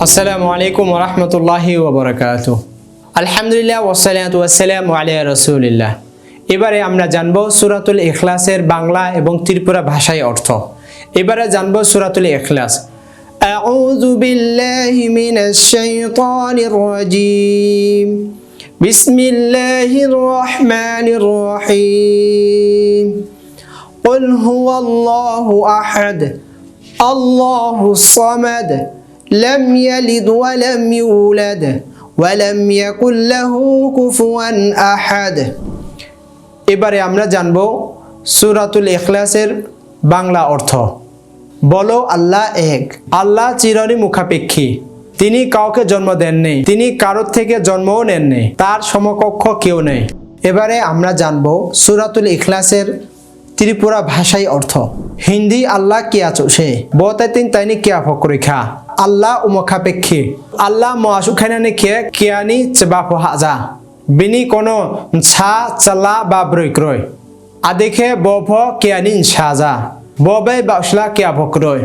আসসালামু আলাইকুম রহমতুল্লাহি ওবরাকাত আলহামদুলিল্লাহ ওসালাত ওয়াসালাম আলিয়া রসুলিল্লাহ এবারে আমরা জানব সুরাতুল ইখলাসের বাংলা এবং ত্রিপুরা ভাষায় অর্থ এবারে জানব সুরাতুল ইখলাস أعوذ بالله من الشيطان الرجيم بسم الله الرحمن الرحيم قل هو الله أحد الله الصمد لم يلد ولم يولد ولم يكن له كفوا أحد এবারে আমরা জানব সূরাতুল ইখলাসের বাংলা অর্থ বলো আল্লাহ এক আল্লাহ চিরনি মুখাপেক্ষী তিনি কাউকে জন্ম দেননি তিনি কারোর থেকে জন্মও নেননি তার সমকক্ষ কেউ নেই এবারে আমরা জানব সূরাতুল ইখলাসের ত্রিপুরা ভাষায় অর্থ হিন্দি আল্লাহ কিয়া চোষে বতাইতিন তাইনি কেয়া ফকরিখা আল্লাহ উমখাপেক্ষী আল্লাহ মহাসুখাইনানি কে কেয়ানি চেবা হাজা। বিনি কোনো ছা চালা বা ব্রৈক্রয় আদেখে বভ কেয়ানি সাজা ববে বাসলা কেয়া ভক্রয়